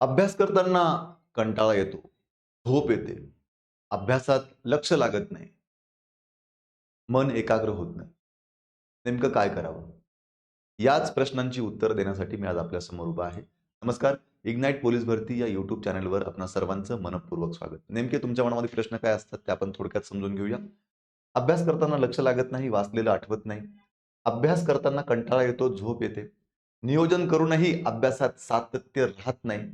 अभ्यास करताना कंटाळा येतो, झोप येते, अभ्यासात लक्ष लागत नाही, मन एकाग्र होत नाही. नेमकं काय करावं? याच प्रश्नांची उत्तर देण्यासाठी मी आज आपल्यासमोर उभा आहे. नमस्कार, इग्नाइट पोलीस भरती या YouTube चॅनलवर आपणा सर्वांचं मनःपूर्वक स्वागत. नेमके तुमच्या मनामध्ये प्रश्न काय असतात ते आपण थोडक्यात समजून घेऊया. अभ्यास करताना लक्ष लागत नाही, वाचलेलं आठवत नाही. अभ्यास करताना कंटाळा येतो, झोप येते. नियोजन करूनही अभ्यासात सातत्य राहत नाही.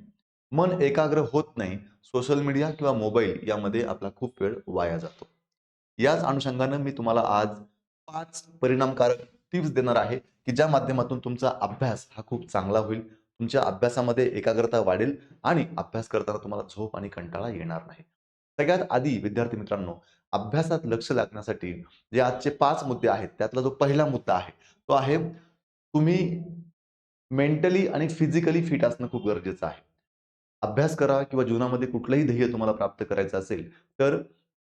मन एकाग्र होत नाही. सोशल मीडिया किंवा मोबाईल यामध्ये आपला खूप वेळ वाया जातो. याच अनुषंगानं मी तुम्हाला आज पाच परिणामकारक टिप्स देणार आहे, की ज्या माध्यमातून तुमचा अभ्यास हा खूप चांगला होईल. तुमच्या अभ्यासामध्ये एकाग्रता वाढेल आणि अभ्यास करताना तुम्हाला झोप आणि कंटाळा येणार नाही. सगळ्यात आधी विद्यार्थी मित्रांनो, अभ्यासात लक्ष लागण्यासाठी जे आजचे पाच मुद्दे आहेत, त्यातला जो पहिला मुद्दा आहे, तो आहे तुम्ही मेंटली आणि फिजिकली फिट असणं खूप गरजेचं आहे. अभ्यास करा किंवा जीवनामध्ये कुठलंही ध्येय तुम्हाला प्राप्त करायचं असेल, तर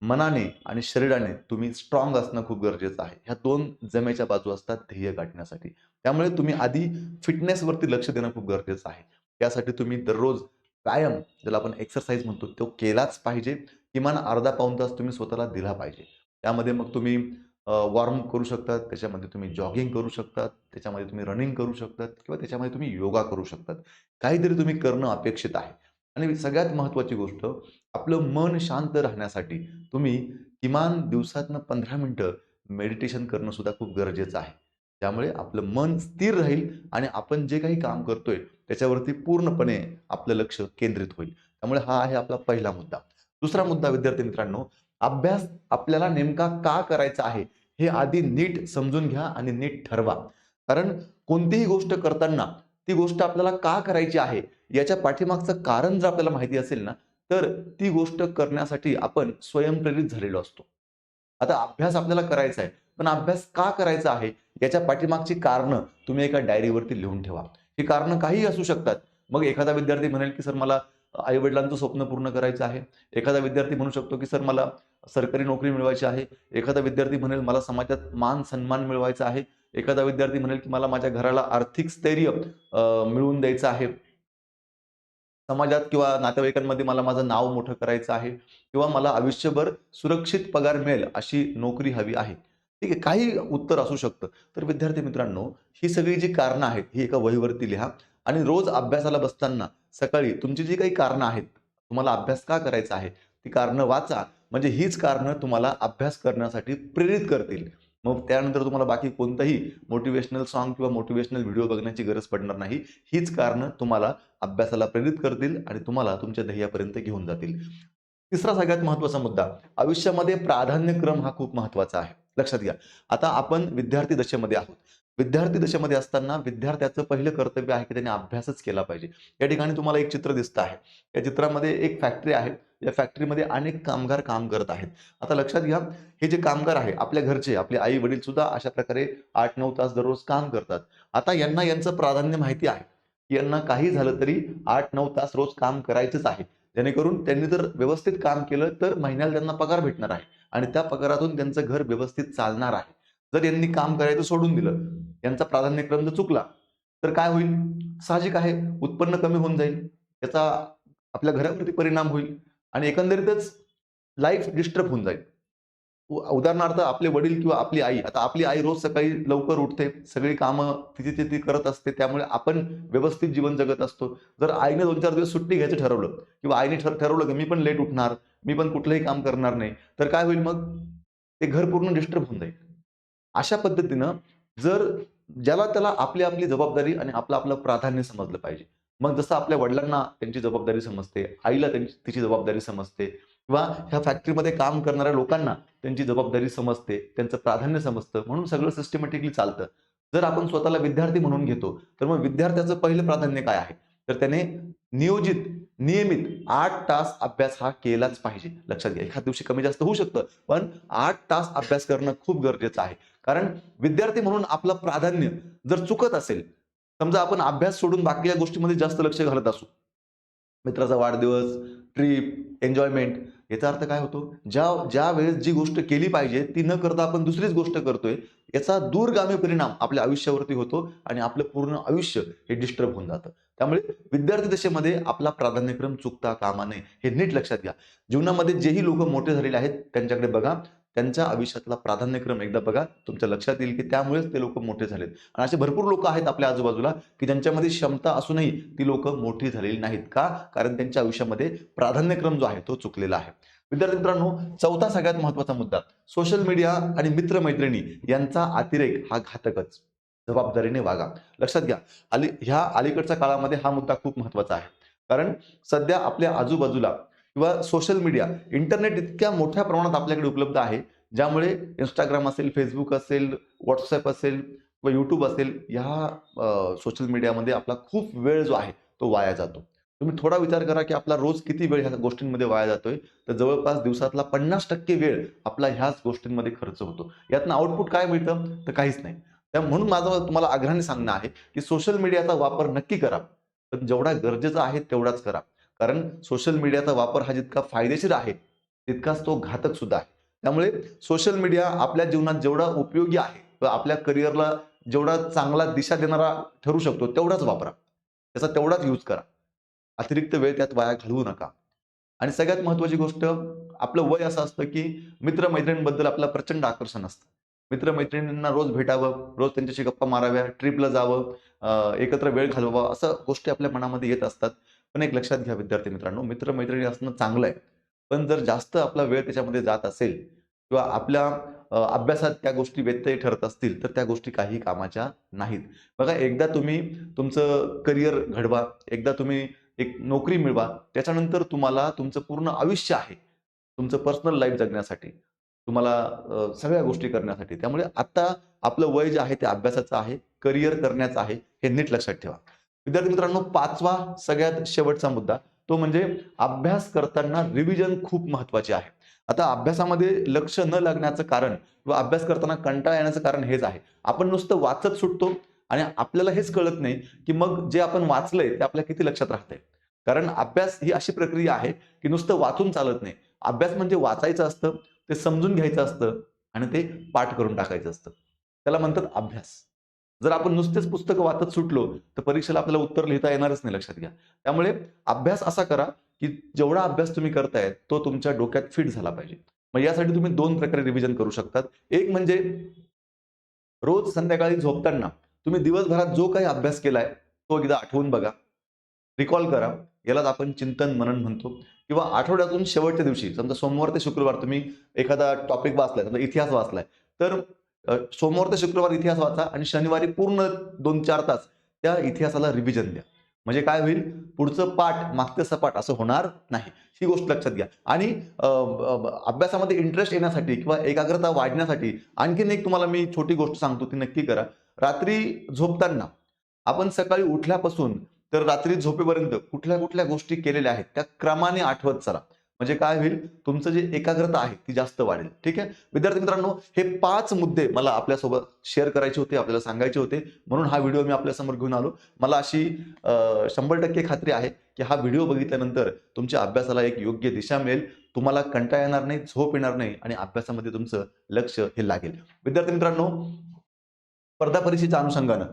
मनाने आणि शरीराने तुम्ही स्ट्राँग असणं खूप गरजेचं आहे. ह्या दोन जमेच्या बाजू असतात ध्येय गाठण्यासाठी. त्यामुळे तुम्ही आधी फिटनेसवरती लक्ष देणं खूप गरजेचं आहे. त्यासाठी तुम्ही दररोज व्यायाम, ज्याला आपण एक्सरसाइज म्हणतो, तो केलाच पाहिजे. किमान अर्धा पाऊण तास तुम्ही स्वतःला दिला पाहिजे. त्यामध्ये मग तुम्ही वॉर्म करू शकतात, त्याच्यामध्ये तुम्ही जॉगिंग करू शकतात, त्याच्यामध्ये तुम्ही रनिंग करू शकतात किंवा त्याच्यामध्ये तुम्ही योगा करू शकतात. काहीतरी तुम्ही करणं अपेक्षित आहे. आणि सगळ्यात महत्त्वाची गोष्ट, आपलं मन शांत राहण्यासाठी तुम्ही किमान दिवसातनं पंधरा मिनटं मेडिटेशन करणं सुद्धा खूप गरजेचं आहे. त्यामुळे आपलं मन स्थिर राहील आणि आपण जे काही काम करतोय, त्याच्यावरती पूर्णपणे आपलं लक्ष केंद्रित होईल. त्यामुळे हा आहे आपला पहिला मुद्दा. दुसरा मुद्दा विद्यार्थी मित्रांनो, अभ्यास आपल्याला नेमका का करायचा आहे, हे आधी नीट समजून घ्या आणि नीट ठरवा. कारण कोणतीही गोष्ट करताना ती गोष्ट आपल्याला का करायची आहे, याच्या पाठीमागचं कारण जर आपल्याला माहिती असेल ना, तर ती गोष्ट करण्यासाठी आपण स्वयंप्रेरित झालेलो असतो. आता अभ्यास आपल्याला करायचा आहे, पण अभ्यास का करायचा आहे, याच्या पाठीमागची कारणं तुम्ही एका डायरीवरती लिहून ठेवा. ही कारणं काहीही असू शकतात. मग एखादा विद्यार्थी म्हणेल, की "सर मला आईवडिलांचं स्वप्न पूर्ण करायचं आहे." एखादा विद्यार्थी म्हणू शकतो, की "सर मला सरकारी नोकरी मिळवायची आहे." एखादा विद्यार्थी म्हणेल, "मला समाजात मान-सन्मान मिळवायचा आहे." एखादा विद्यार्थी म्हणेल, की "मला माझ्या घराला आर्थिक स्थैर्य मिळवून द्यायचं आहे." समाजात किंवा नातेवाईकांमध्ये मला माझं नाव मोठं करायचं आहे किंवा मला आयुष्यभर सुरक्षित पगार मिळेल अशी नोकरी हवी आहे. ठीक आहे. काही उत्तर असू शकतं. तर विद्यार्थी मित्रांनो, ही सगळी जी कारणं आहेत, ही एका वहीवरती लिहा आणि रोज अभ्यासाला बसताना सकाळी तुमची जी काही कारणं आहेत, तुम्हाला अभ्यास का करायचा आहे, ती कारणं वाचा. म्हणजे हीच कारणं तुम्हाला अभ्यास करण्यासाठी प्रेरित करतील. मग त्यानंतर तुम्हाला बाकी कोणतंही मोटिव्हेशनल सॉन्ग किंवा मोटिव्हेशनल व्हिडिओ बघण्याची गरज पडणार नाही. हीच कारणं तुम्हाला अभ्यासाला प्रेरित करतील आणि तुम्हाला तुमच्या ध्येयापर्यंत घेऊन जातील. तिसरा सगळ्यात महत्त्वाचा मुद्दा, आयुष्यामध्ये प्राधान्यक्रम हा खूप महत्त्वाचा आहे. लक्षात घ्या. आता आपण विद्यार्थी दशेमध्ये आहोत. विद्यार्थी दशेमध्ये असताना विद्यार्थ्याचं पहिलं कर्तव्य आहे, की त्यांनी अभ्यासच केला पाहिजे. या ठिकाणी तुम्हाला एक चित्र दिसतं आहे. या चित्रामध्ये एक फॅक्टरी आहे. या फॅक्टरीमध्ये अनेक कामगार काम करत आहेत. आता लक्षात घ्या, हे जे कामगार आहे, आपल्या घरचे, आपले आई-वडील सुद्धा अशा प्रकारे 8-9 तास दररोज काम करतात. आता यांना यांचं प्राधान्य माहिती आहे, की यांना काही झालं तरी 8-9 तास रोज काम करायचंच आहे. जेणेकरून त्यांनी जर व्यवस्थित काम केलं, तर महिन्याला त्यांना पगार भेटणार आहे आणि त्या पगारातून त्यांचं घर व्यवस्थित चालणार आहे. जर यांनी काम करायचं सोडून दिलं, यांचा प्राधान्यक्रम जर चुकला, तर काय होईल? साहजिक आहे, उत्पन्न कमी होऊन जाईल. याचा आपल्या घरावरती परिणाम होईल आणि एकंदरीतच लाईफ डिस्टर्ब होऊन जाईल. उदाहरणार्थ आपले वडील किंवा आपली आई, आता आपली आई रोज सकाळी लवकर उठते, सगळी कामं तिची ती करत असते. त्यामुळे आपण व्यवस्थित जीवन जगत असतो. जर आईने 2-4 दिवस सुट्टी घ्यायचं ठरवलं किंवा आईने ठर ठरवलं, की मी पण लेट उठणार, मी पण कुठलंही काम करणार नाही, तर काय होईल मग? ते घर पूर्ण डिस्टर्ब होऊन जाईल. अशा पद्धतीनं जर ज्याला त्याला आपली आपली जबाबदारी आणि आपलं आपलं प्राधान्य समजलं पाहिजे. मग जसं आपल्या वडिलांना त्यांची जबाबदारी समजते, आईला त्यांची तिची जबाबदारी समजते किंवा ह्या फॅक्टरीमध्ये काम करणाऱ्या लोकांना त्यांची जबाबदारी समजते, त्यांचं प्राधान्य समजतं, म्हणून सगळं सिस्टमॅटिकली चालतं. जर आपण स्वतःला विद्यार्थी म्हणून घेतो, तर मग विद्यार्थ्याचं पहिलं प्राधान्य काय आहे? तर त्याने नियोजित, नियमित आठ तास अभ्यास हा केलाच पाहिजे. लक्षात घ्या. एखाद दिवशी कमी-जास्त होऊ शकतं, पण आठ तास अभ्यास करणं खूप गरजेचं आहे. कारण विद्यार्थी म्हणून आपलं प्राधान्य जर चुकत असेल, समजा आपण अभ्यास सोडून बाकी या गोष्टींमध्ये जास्त लक्ष घालत असू. मित्राचा वाढदिवस, ट्रिप, एन्जॉयमेंट याचा अर्थ काय होतो? ज्या ज्या वेळेस जी गोष्ट केली पाहिजे, ती न करता आपण दुसरीच गोष्ट करतोय, याचा दूरगामी परिणाम आपल्या आयुष्यावरती होतो आणि आपलं पूर्ण आयुष्य हे डिस्टर्ब होऊन जातं. त्यामुळे विद्यार्थी दशेमध्ये आपला प्राधान्यक्रम चुकता कामा नये हे नीट लक्षात घ्या. जीवनामध्ये जेही लोक मोठे झालेले आहेत त्यांच्याकडे बघा त्यांच्या आयुष्यातला प्राधान्यक्रम एकदा बघा तुमच्या लक्षात येईल की त्यामुळेच ते लोक मोठे झालेत. आणि असे भरपूर लोक आहेत आपल्या आजूबाजूला की ज्यांच्यामध्ये क्षमता असूनही ती लोक मोठी झालेली नाहीत. का? कारण त्यांच्या आयुष्यामध्ये प्राधान्यक्रम जो आहे तो चुकलेला आहे. विद्यार्थी मित्रांनो चौथा सगळ्यात महत्त्वाचा मुद्दा सोशल मीडिया आणि मित्रमैत्रिणी यांचा अतिरेक हा घातकच. जबाबदारीने वागा. लक्षात घ्या अली ह्या अलीकडच्या काळामध्ये हा मुद्दा खूप महत्त्वाचा आहे. कारण सध्या आपल्या आजूबाजूला किंवा सोशल मीडिया इंटरनेट इतक्या मोठ्या प्रमाणात आपल्याकडे उपलब्ध आहे ज्यामुळे इंस्टाग्राम असेल फेसबुक असेल व्हॉट्सअप असेल किंवा यूट्यूब असेल ह्या सोशल मीडियामध्ये आपला खूप वेळ जो आहे तो वाया जातो. तुम्ही थोडा विचार करा की आपला रोज किती वेळ ह्या गोष्टींमध्ये वाया जातोय? तर जवळपास दिवसातला पन्नास टक्के वेळ आपला ह्याच गोष्टींमध्ये खर्च होतो. यातनं आउटपुट काय मिळतं? तर काहीच नाही. त्या म्हणून माझं तुम्हाला आग्रहाने सांगणं आहे की सोशल मीडियाचा वापर नक्की करा. पण जेवढा गरजेचा आहे तेवढाच करा. कारण सोशल मीडियाचा वापर हा जितका फायदेशीर आहे तितकाच तो घातक सुद्धा आहे. त्यामुळे सोशल मीडिया आपल्या जीवनात जेवढा उपयोगी आहे व आपल्या करिअरला जेवढा चांगला दिशा देणारा ठरू शकतो तेवढाच वापरा. त्याचा तेवढाच यूज करा. अतिरिक्त वेळ त्यात वाया घालवू नका. आणि सगळ्यात महत्वाची गोष्ट आपलं वय असं असतं की मित्रमैत्रिणींबद्दल आपलं प्रचंड आकर्षण असतं. मित्रमैत्रिणींना रोज भेटावं रोज त्यांच्याशी गप्पा माराव्या ट्रिपला जावं एकत्र वेळ घालवावा असं गोष्टी आपल्या मनामध्ये येत असतात. पण एक लक्षात घ्या विद्यार्थी मित्रांनो मित्रमैत्रिणी असणं चांगलं आहे. पण जर जास्त आपला वेळ त्याच्यामध्ये जात असेल किंवा आपल्या अभ्यासात त्या गोष्टी व्यत्यय ठरत असतील तर त्या गोष्टी काही कामाच्या नाहीत. बघा एकदा तुम्ही तुमचं करिअर घडवा एकदा तुम्ही एक नोकरी मिळवा त्याच्यानंतर तुम्हाला तुमचं पूर्ण आयुष्य आहे. तुमचं पर्सनल लाईफ जगण्यासाठी. तुम्हाला सगळ्या गोष्टी करण्यासाठी. त्यामुळे आता आपलं वय जे आहे ते अभ्यासाचं आहे करिअर करण्याचं आहे हे नीट लक्षात ठेवा. विद्यार्थी मित्रांनो पाचवा सगळ्यात शेवटचा मुद्दा तो म्हणजे अभ्यास करताना रिव्हिजन खूप महत्त्वाचे आहे. आता अभ्यासामध्ये लक्ष न लागण्याचं कारण किंवा अभ्यास करताना कंटाळा येण्याचं कारण हेच आहे. आपण नुसतं वाचत सुटतो आणि आपल्याला हेच कळत नाही की मग जे आपण वाचलंय ते आपल्या किती लक्षात राहतंय. कारण अभ्यास ही अशी प्रक्रिया आहे की नुसतं वाचून चालत नाही. अभ्यास म्हणजे वाचायचं असतं ते समजून घ्यायचं असतं आणि ते पाठ करून टाकायचं असतं. त्याला म्हणतात अभ्यास. जर आपण नुसतेच पुस्तकं वाचत सुटलो तर परीक्षेला आपल्याला उत्तर लिहिता येणारच नाही लक्षात घ्या. त्यामुळे अभ्यास असा करा की जेवढा अभ्यास तुम्ही करताय तो तुमच्या डोक्यात फिट झाला पाहिजे. मग यासाठी तुम्ही दोन प्रकारे रिव्हिजन करू शकतात. एक म्हणजे रोज संध्याकाळी झोपताना तुम्ही दिवसभरात जो काही अभ्यास केलाय तो एकदा आठवून बघा. रिकॉल करा. यालाच आपण चिंतन मनन म्हणतो. किंवा आठवड्यातून शेवटच्या दिवशी समजा सोमवार ते शुक्रवार तुम्ही एखादा टॉपिक वाचलाय समजा इतिहास वाचलाय तर सोमवार ते शुक्रवार इतिहास वाचा आणि शनिवारी पूर्ण दोन चार तास त्या इतिहासाला रिव्हिजन द्या. म्हणजे काय होईल? पुढचं पाठ मागचं सपाट असं होणार नाही. ही गोष्ट लक्षात घ्या. आणि अभ्यासामध्ये इंटरेस्ट येण्यासाठी किंवा एकाग्रता वाढण्यासाठी आणखीन एक तुम्हाला मी छोटी गोष्ट सांगतो ती नक्की करा. रात्री झोपताना आपण सकाळी उठल्यापासून तर रात्री झोपेपर्यंत कुठल्या कुठल्या गोष्टी केलेल्या आहेत त्या क्रमाने आठवत चला. म्हणजे काय होईल? तुमचं जे एकाग्रता आहे ती जास्त वाढेल. ठीक आहे? विद्यार्थी मित्रांनो हे पाच मुद्दे मला आपल्यासोबत शेअर करायचे होते आपल्याला सांगायचे होते. म्हणून हा व्हिडिओ मी आपल्यासमोर घेऊन आलो. मला अशी शंभर टक्के खात्री आहे की हा व्हिडिओ बघितल्यानंतर तुमच्या अभ्यासाला एक योग्य दिशा मिळेल. तुम्हाला कंटाळा येणार नाही झोप येणार नाही आणि अभ्यासामध्ये तुमचं लक्ष हे लागेल. विद्यार्थी मित्रांनो स्पर्धा परीक्षेच्या अनुषंगानं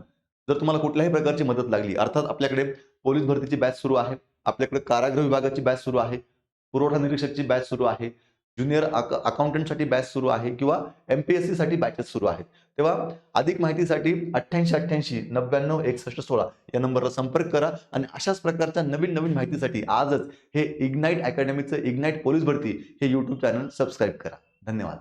जर तुम्हाला कुठल्याही प्रकारची मदत लागली अर्थात आपल्याकडे पोलीस भरतीची बॅच सुरू आहे आपल्याकडे कारागृह विभागाची बॅच सुरू आहे पुरवठा निरीक्षकची बॅच सुरू आहे ज्युनियर अकाउंटंटसाठी बॅच सुरू आहे किंवा एमपीएससी साठी बॅचेस सुरू आहेत. तेव्हा अधिक माहितीसाठी अठ्ठ्याऐंशी अठ्ठ्याऐंशी नव्याण्णव एकसष्ट सोळा या नंबरला संपर्क करा आणि अशाच प्रकारच्या नवीन नवीन माहितीसाठी आजच हे इग्नाईट अकॅडमीचं इग्नाईट पोलीस भरती हे यूट्यूब चॅनल सबस्क्राईब करा. धन्यवाद.